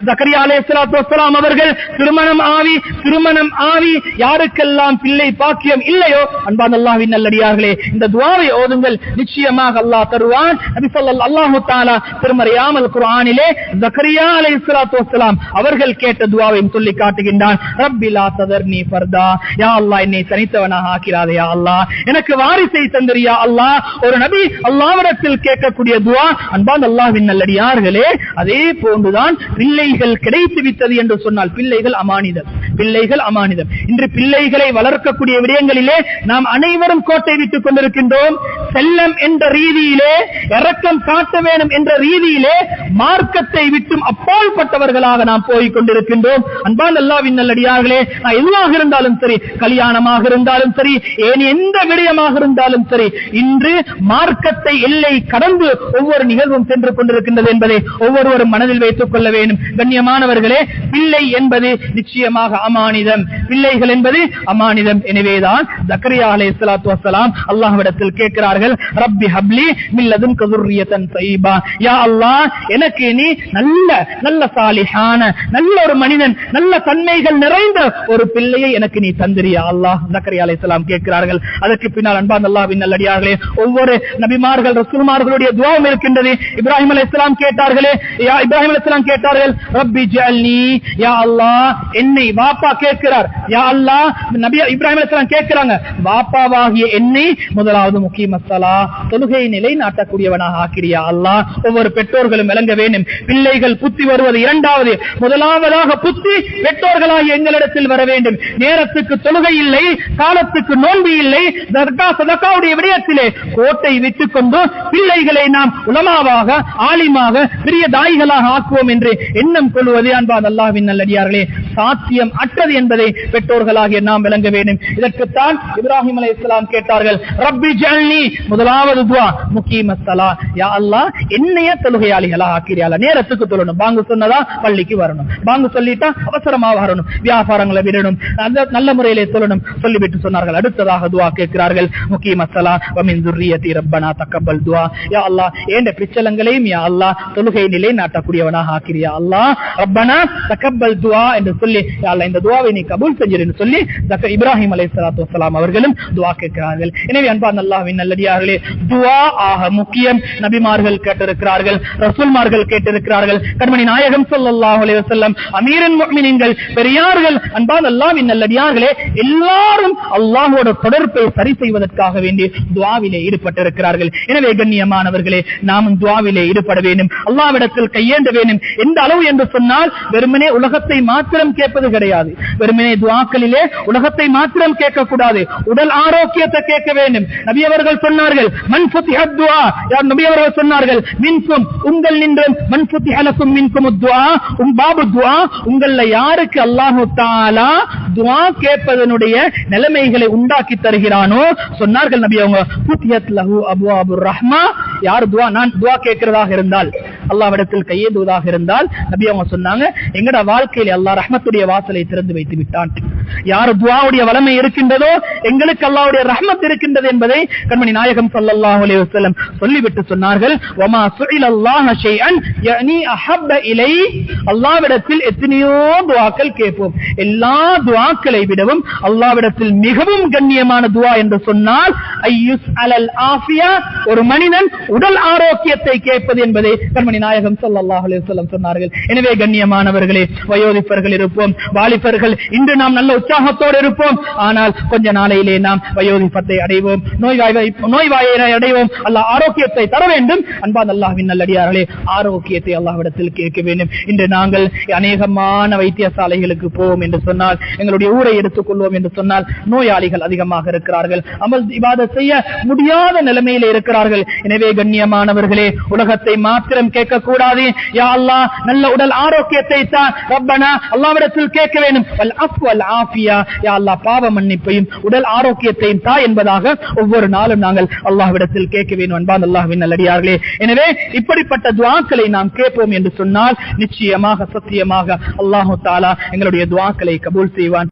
ஜக்கரியா அலைஹிஸ்ஸலாத்து வஸ்ஸலாம் அவர்கள் திருமணம் ஆவி திருமணம் ஆவி யாருக்கெல்லாம் பிள்ளை பாக்கியம் இல்லையோ அன்பான் அல்லாஹ்வின் நல்லடியார்களே இந்த துவாவை ஓதுங்கள். நிச்சயமாக அல்லாஹ் தருவான். நபி அல்லாஹு தாலா திருமறையாமல் குரானிலே ஜக்கரியா அலைஹிஸ்ஸலாத்து வஸ்ஸலாம் அவர்கள் கேட்ட துஆவையும் சொல்லி காட்டுகின்றான். ரப்பிலா லா நீ பர்தா யா அல்லா என்னை தனித்தவனாக ஆக்கிறாதே யா அல்லாஹ். எனக்கு வாரிசை தந்திரியா அல்லா ஒரு நபி அல்லாவிடத்தில் கேட்கக்கூடிய துவா அன்பான் அல்லாஹ்வின் நல்லடியார்களே அதே போன்றுதான் பிள்ளை பிள்ளைகள் கிடைத்து விட்டது என்று சொன்னால் பிள்ளைகள் அமானிதம். பிள்ளைகள் அமானிதம். இன்று பிள்ளைகளை வளர்க்கக்கூடிய விடயங்களிலே நாம் அனைவரும் கோட்டை விட்டுக் கொண்டிருக்கின்றோம். செல்லம் என்ற ரீதியிலே இறக்கம் காட்ட வேண்டும் என்ற ரீதியிலே மார்க்கத்தை விட்டும் அப்பாற்பட்டவர்களாக நாம் போய் கொண்டிருக்கின்றோம். அன்பான் அல்லாவின் நல்லடியார்களே நான் எதுவாக இருந்தாலும் சரி கல்யாணமாக இருந்தாலும் சரி ஏன் எந்த விடயமாக இருந்தாலும் சரி இன்று மார்க்கத்தை எல்லை கடந்து ஒவ்வொரு நிகழ்வும் சென்று கொண்டிருக்கின்றது என்பதை ஒவ்வொருவரும் மனதில் வைத்துக் கொள்ள வேண்டும். கண்ணியமானவர்களே பிள்ளை என்பது நிச்சயமாக அமானிதம். பிள்ளைகள் என்பது அமானிதம். எனவேதான் ஜக்கரியா அலை சலாத்து வசலாம் அல்லாஹ்விடத்தில் கேட்கிறார்கள் ரப்பி ஹப்லி மில்லதும் கதுர்ரியத்தன் சைபா யா அல்லாஹ் எனக்கு நீ நல்ல நல்ல சாலிஹான நல்ல ஒரு மனிதன் நல்ல தன்மைகள் நிறைந்த ஒரு பிள்ளையை எனக்கு நீ தந்திரியா? அல்லாஹ் ஜக்கரியா அலை சலாம் கேட்கிறார்கள். அதற்கு பின்னால் அன்பான் அல்லாவின் நல்லடியார்களே ஒவ்வொரு நபிமார்கள் ரசூல்மார்களுடைய துவாவும் இருக்கின்றது. இப்ராஹிம் அலைஹிஸ்ஸலாம் கேட்டார்களே இப்ராஹிம் இப்ராஹிம் இஸ்லாம் கேட்டார்கள் ரப்பி ஜஅல்னி யா அல்லா என்னை வாப்பா கேட்கிறார். யா அல்லா நபி இப்ராஹிம் அலைஹிஸ்ஸலாம் கேட்கிறாங்க வாப்பாவாகிய என்னை முதலாவது முக்கிய மசாலா தொழுகை நிலை நாட்டக்கூடியவனாக ஆக்கிறியா? அல்லா ஒவ்வொரு பெற்றோர்களும் விளங்க வேண்டும். பிள்ளைகள் புத்தி வருவது இரண்டாவது. முதலாவதாக புத்தி பெற்றோர்களாக எங்களிடத்தில் வர வேண்டும். நேரத்துக்கு தொழுகை இல்லை காலத்துக்கு நோன்பு இல்லை தர்கா விடயத்திலே கோட்டை விட்டுக் கொண்டு பிள்ளைகளை நாம் உலமாவாக ஆலிமாக பெரிய தாய்களாக ஆக்குவோம் என்று எண்ணம் கொள்வது அன்பான் அல்லாவின் நல்லடியார்களே சாத்தியம் அற்றது என்பதை பெற்றோர்களாகிய நாம் விளங்க வேண்டும். இதற்குத்தான் இப்ராஹிம் அலி இஸ்லாம் கேட்டார்கள் ரப்பி ஜல்னி. முதலாவது துவா முக்கிய யா அல்லா என்னைய தொழுகையாளிகளா ஆக்கிறியால நேரத்துக்கு தொழணும். பாங்கு சொன்னதா பள்ளிக்கு வரணும். பாங்கு சொல்லிட்டா அவசரமா வரணும். வியாபாரங்களை விடணும். நல்ல முறையிலே சொல்லணும் சொல்லிவிட்டு சொன்னார்கள். அடுத்ததாக துவா கேட்கிறார்கள். முக்கிய மசலா வமின் துர்ரியத்தி ரப்பனா தக்கப்பல் துவா. யா அல்லா ஏண்ட பிச்சலங்களையும் யா அல்லா தொழுகை நிலை நாட்டக்கூடியவனாக ஆக்கிறியா அல்லா ரப்பனா தக்கப்பல் துவா என்று சொல்லி யா இந்த துவாவை நீ கபூல் செஞ்சிருன்னு சொல்லி இப்ராஹிம் அலை சலாத்து வலாம் அவர்களும் துவா கேட்கிறார்கள். எனவே அன்பா நல்லாவின் நல்லடியார்களே துவா ஆக முக்கியம். நபிமார்கள் கேட்டிருக்கிறார்கள். ரசூல்மார்கள் கேட்டிருக்கிறார்கள். கண்மணி நாயகம் ஸல்லல்லாஹு அலைஹி அமீரன் முஃமினீன்கள் பெரியார்கள் அன்பான் அல்லாம் நல்லடியார்களே எல்லாரும் அல்லாஹோட தொடர்பை சரி செய்வதற்காக வேண்டி துவாவிலே ஈடுபட்டிருக்கிறார்கள். எனவே கண்ணியமானவர்களே நாமும் துவாவிலே ஈடுபட வேண்டும். அல்லாவிடத்தில் கையேண்ட வேண்டும். எந்த அளவு என்று சொன்னால் வெறுமனே உலகத்தை மாத்திரம் கேட்பது கிடையாது. வெறுமனே துவாக்களிலே உலகத்தை மாத்திரம் கேட்கக்கூடாது. உடல் ஆரோக்கியத்தை கேட்க வேண்டும். நபியவர்கள் சொன்னார்கள் மன் ஃபுத்திஹத் சொன்னார்கள் மின்கும் உங்கள் நின்ற மன் ஃபுத்திஹலக்கும் உங்கள யாருக்கு அல்லாஹ் தஆலா துஆ கேட்பதனுடைய நிலைமைகளை உண்டாக்கி தருகிறானோ? சொன்னார்கள் நபி அவங்க புத்தியத் லஹு அபு அபு ரஹ்மா. யார் துவா நான் துவா கேட்கிறதாக இருந்தால் அல்லாவிடத்தில் கையேந்துவதாக இருந்தால் நபி அவங்க சொன்னாங்க எங்கட வாழ்க்கையில அல்லா ரஹ்மத்துடைய வாசலை திறந்து வைத்து விட்டான். யார் துவாவுடைய வளமை இருக்கின்றதோ எங்களுக்கு அல்லாவுடைய ரஹ்மத் இருக்கின்றது என்பதை கண்மணி நாயகம் சல்லாஹ் அலி வசலம் சொல்லிவிட்டு சொன்னார்கள் ஒமா சுழில் அல்லாஹ் அல்லாவிடத்தில் எத்தனையோ துவாக்கள் கேட்போம். எல்லா துவாக்களை விடவும் அல்லாவிடத்தில் மிகவும் கண்ணியமான துவா என்று சொன்னால் ஐயுஸ் அலல் ஆஃபியா ஒரு மனிதன் உடல் ஆரோக்கியத்தை கேட்பது என்பதை கண்மணி நாயகம் ஸல்லல்லாஹு அலைஹி சொன்னார்கள். எனவே கண்ணியமானவர்களே வயோதிப்பர்கள் இருப்போம். வாலிபர்கள் இன்று நாம் நல்ல உற்சாகத்தோடு இருப்போம். ஆனால் கொஞ்ச நாளையிலே நாம் வயோதிப்பத்தை அடைவோம். நோய்வாய் நோய்வாயை அடைவோம். அல்லாஹ் ஆரோக்கியத்தை தர வேண்டும். அன்பா அல்லாஹ்வின் நல்லடியார்களே ஆரோக்கியத்தை அல்லாஹ்விடத்தில் கேட்க வேண்டும். இன்று நாங்கள் அநேகமான வைத்தியசாலைகளுக்கு போவோம் என்று சொன்னால் எங்களுடைய ஊரை எடுத்துக் கொள்வோம் என்று சொன்னால் நோயாளிகள் அதிகமாக இருக்கிறார்கள். அமல் இவாத செய்ய முடியாத நிலைமையில இருக்கிறார்கள். எனவே கண்ணியமானவர்களே உலகத்தை மாத்திரம் கேட்கக்கூடாது. யா அல்லா நல்ல உடல் ஆரோக்கியத்தை தான் ரப்பனா அல்லாவிடத்தில் கேட்க வேண்டும். யா பாவ மன்னிப்பையும் உடல் ஆரோக்கியத்தையும் தா என்பதாக ஒவ்வொரு நாளும் நாங்கள் அல்லாஹ்விடத்தில் கேட்க வேண்டும். அன்பான் அல்லாஹின் நல்லடியார்களே. எனவே இப்படிப்பட்ட துவாக்களை நாம் கேட்போம் என்று சொன்னால் நிச்சயமாக சத்தியமாக அல்லாஹு தாலா எங்களுடைய துவாக்களை கபூல் செய்வான்.